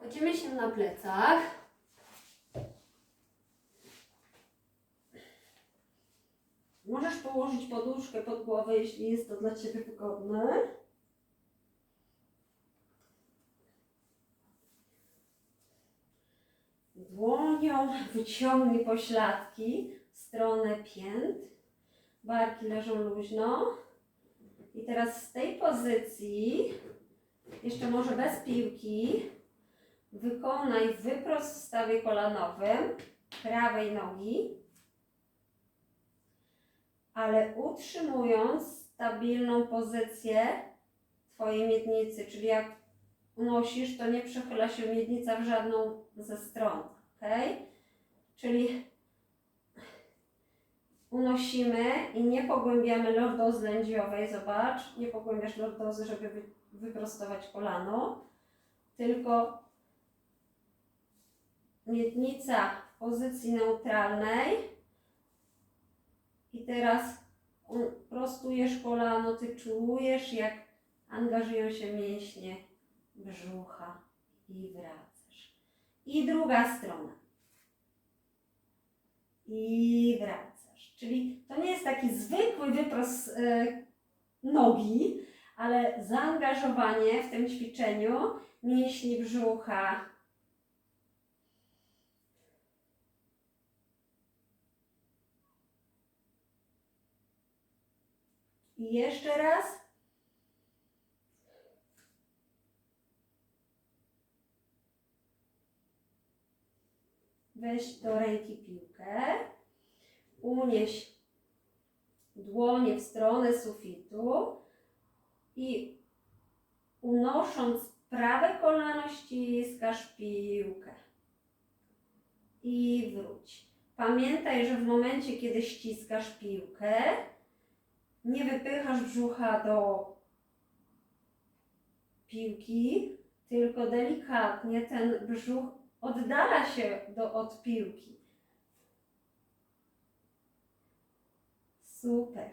Kładziemy się na plecach. Możesz położyć poduszkę pod głowę, jeśli jest to dla Ciebie wygodne. Dłonią wyciągnij pośladki w stronę pięt. Barki leżą luźno. I teraz z tej pozycji, jeszcze może bez piłki, wykonaj wyprost w stawie kolanowym prawej nogi, ale utrzymując stabilną pozycję Twojej miednicy, czyli jak unosisz, to nie przechyla się miednica w żadną ze stron, ok? Czyli unosimy i nie pogłębiamy lordozy lędźwiowej, zobacz, nie pogłębiasz lordozy, żeby wy, wyprostować kolano, tylko miednica w pozycji neutralnej i teraz prostujesz kolano, ty czujesz jak angażują się mięśnie brzucha i wracasz. I druga strona. I wracasz. Czyli to nie jest taki zwykły wyprost e, nogi, ale zaangażowanie w tym ćwiczeniu mięśni brzucha. I jeszcze raz. Weź do ręki piłkę, unieś dłonie w stronę sufitu i unosząc prawe kolano ściskasz piłkę i wróć. Pamiętaj, że w momencie, kiedy ściskasz piłkę, nie wypychasz brzucha do piłki, tylko delikatnie ten brzuch oddala się do, od piłki. Super.